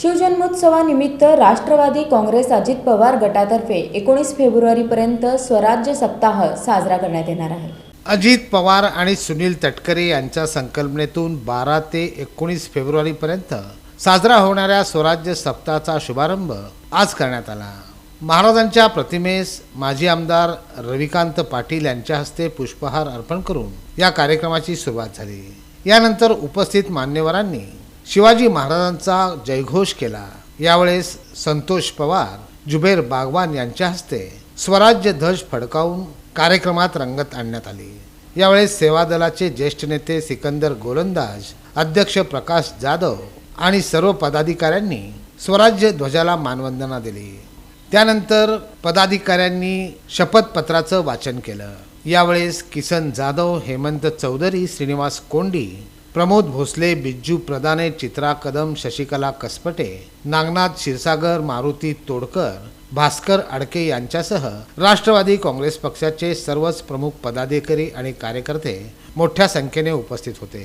शिवजन्मोत्सवानिमित्त राष्ट्रवादी काँग्रेस अजित पवार गटातर्फे एकोणीस फेब्रुवारीपर्यंत स्वराज्य सप्ताह साजरा करण्यात येणार आहे. अजित पवार आणि सुनील तटकरे यांच्या संकल्पनेतून बारा ते एकोणीस फेब्रुवारीपर्यंत साजरा होणाऱ्या स्वराज्य सप्ताहाचा शुभारंभ आज करण्यात आला. महाराजांच्या प्रतिमेस माजी आमदार रविकांत पाटील यांच्या हस्ते पुष्पहार अर्पण करून या कार्यक्रमाची सुरुवात झाली. यानंतर उपस्थित मान्यवरांनी शिवाजी महाराजांचा जयघोष केला. यावेळेस संतोष पवार जुबेर बागवान यांच्या हस्ते स्वराज्य ध्वज फडकावून कार्यक्रमात रंगत आणण्यात आली. यावेळेस सेवा दलाचे ज्येष्ठ नेते सिकंदर गोलंदाज अध्यक्ष प्रकाश जाधव आणि सर्व पदाधिकाऱ्यांनी स्वराज्य ध्वजाला मानवंदना दिली. त्यानंतर पदाधिकाऱ्यांनी शपथपत्राचं वाचन केलं. यावेळेस किसन जाधव हेमंत चौधरी श्रीनिवास कोंडी प्रमोद भोसले बिज्जू प्रदाने चित्रा कदम शशिकला कसपटे नागनाथ क्षीरसागर मारुती तोडकर भास्कर आडके यांच्यासह राष्ट्रवादी काँग्रेस पक्षाचे सर्वच प्रमुख पदाधिकारी आणि कार्यकर्ते मोठ्या संख्येने उपस्थित होते.